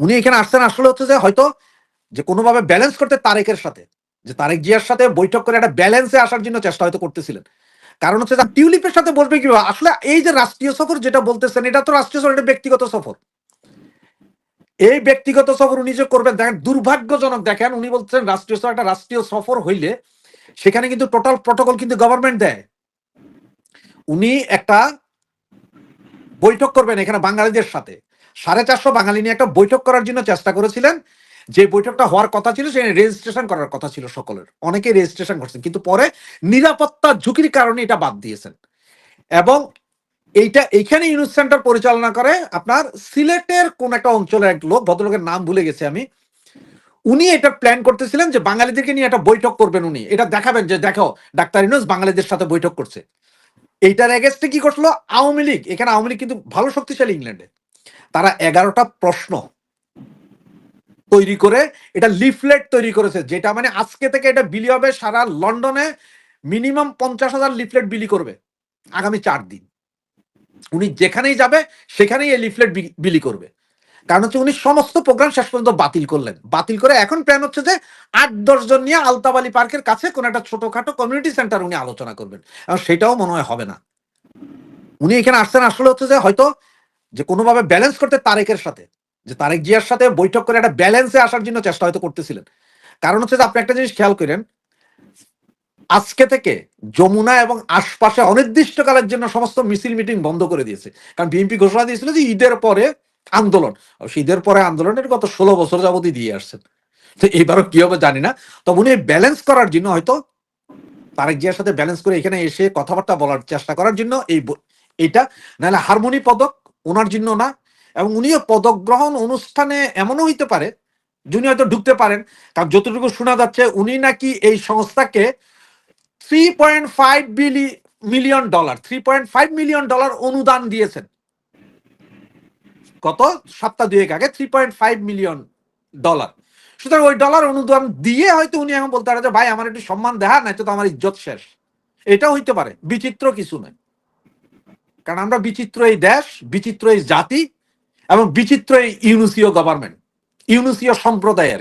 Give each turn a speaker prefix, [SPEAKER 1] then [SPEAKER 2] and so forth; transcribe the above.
[SPEAKER 1] উনি এখানে আসছেন আসলে হচ্ছে যে হয়তো যে কোনোভাবে ব্যালেন্স করতে তারেকের সাথে, যে তারেক জিয়ার সাথে বৈঠক করে একটা ব্যালেন্সে আসার জন্য চেষ্টা হয়তো করতেছিলেন। কারণ হচ্ছে টিউলিপের সাথে বসবে কীভাবে আসলে এই যে রাষ্ট্রীয় সফর যেটা বলতেছেন, এটা তো রাষ্ট্রীয় সফর, এটা ব্যক্তিগত সফর। এই ব্যক্তিগত সফর উনি যে করবেন, দেখেন দুর্ভাগ্যজনক, দেখেন উনি বলছেন রাষ্ট্রীয় সফর, একটা রাষ্ট্রীয় সফর হইলে সেখানে কিন্তু টোটাল প্রটোকল কিন্তু গভর্নমেন্ট দেয়। উনি একটা বৈঠক করবেন এখানে বাঙালিদের সাথে। সাড়ে চারশো বাঙালি নিয়ে একটা বৈঠক করার জন্য চেষ্টা করেছিলেন। যে বৈঠকটা হওয়ার কথা ছিল সেখানে রেজিস্ট্রেশন করার কথা ছিল সকলের। অনেকে রেজিস্ট্রেশন করছেন, কিন্তু পরে নিরাপত্তা ঝুঁকির কারণে এটা বাদ দিয়েছেন। এবং এইটা এইখানে ইউনুস সেন্টার পরিচালনা করে আপনার সিলেটের কোন একটা অঞ্চলের এক লোক, ভদ্রলোকের নাম ভুলে গেছে আমি। উনি এটা প্ল্যান করতেছিলেন যে বাঙালিদেরকে নিয়ে একটা বৈঠক করবেন উনি। এটা দেখাবেন যে দেখো, ডাক্তার ইউনুস বাঙালিদের সাথে বৈঠক করছে। এইটার এগেস্টে কি করছিল? আওয়ামী লীগ। এখানে আওয়ামী লীগ কিন্তু ভালো শক্তিশালী ইংল্যান্ডে। তারা এগারোটা প্রশ্ন তৈরি করে, এটা লিফলেট তৈরি করেছে, যেটা মানে আজকে থেকে এটা বিলি হবে সারা লন্ডনে, মিনিমাম পঞ্চাশ হাজার লিফলেট বিলি করবে আগামী চার দিন। উনি যেখানেই যাবে, সেখানেই এই লিফলেট বিলি করবে। কারণ হচ্ছে উনি সমস্ত প্রোগ্রাম শেষ পর্যন্ত বাতিল করলেন। বাতিল করে এখন প্ল্যান হচ্ছে যে আট দশজন নিয়ে আলতাবালি পার্কের কাছে কোন একটা ছোটখাটো কমিউনিটি সেন্টার উনি আলোচনা করবেন। এবং সেটাও মনে হয় হবে না। উনি এখানে আসছেন, আসলে হচ্ছে যে হয়তো যে কোনোভাবে ব্যালেন্স করতে তারেকের সাথে। যে তারেক জিয়ার সাথে বৈঠক করে একটা ব্যালেন্সে আসার জন্য চেষ্টা হয়তো করতেছিলেন। কারণ হচ্ছে যে আপনি একটা জিনিস খেয়াল করেন, আজকে থেকে যমুনা এবং আশপাশে অনির্দিষ্টকালের জন্য সমস্ত মিছিল মিটিং বন্ধ করে দিয়েছে। কারণ বিএনপি ঘোষণা দিয়েছিল যে ঈদের পরে আন্দোলন। ঈদের পরে আন্দোলনের গত ষোলো বছর যাবতই দিয়ে আসছেন। তো এবারও কি হবে জানি না। তবে উনি ব্যালেন্স করার জন্য হয়তো তারেক জিয়ার সাথে ব্যালেন্স করে এখানে এসে কথাবার্তা বলার চেষ্টা করার জন্য এই এইটা নাহলে হারমোনি পদক ওনার জন্য না, এবং উনিও পদক গ্রহণ অনুষ্ঠানে এমনও হইতে পারে, যিনি হয়তো ঢুকতে পারেন, কারণ যতটুকু শোনা যাচ্ছে, উনি নাকি এই সংস্থাকে three point five billion million dollar three point five million dollar অনুদান দিয়েছেন। গত সপ্তাহ দুয়েক আগে three point five million dollar সুতরাং ওই ডলার অনুদান দিয়ে হয়তো উনি এখন বলতে পারে যে, ভাই, আমার একটু সম্মান দেখা নাই তো আমার ইজ্জত শেষ। এটাও হইতে পারে, বিচিত্র কিছু নয়। কারণ আমরা বিচিত্র এই দেশ, বিচিত্র এই জাতি এবং বিচিত্র এই ইউনুসীয় গভর্নমেন্ট ইউনুসীয় সম্প্রদায়ের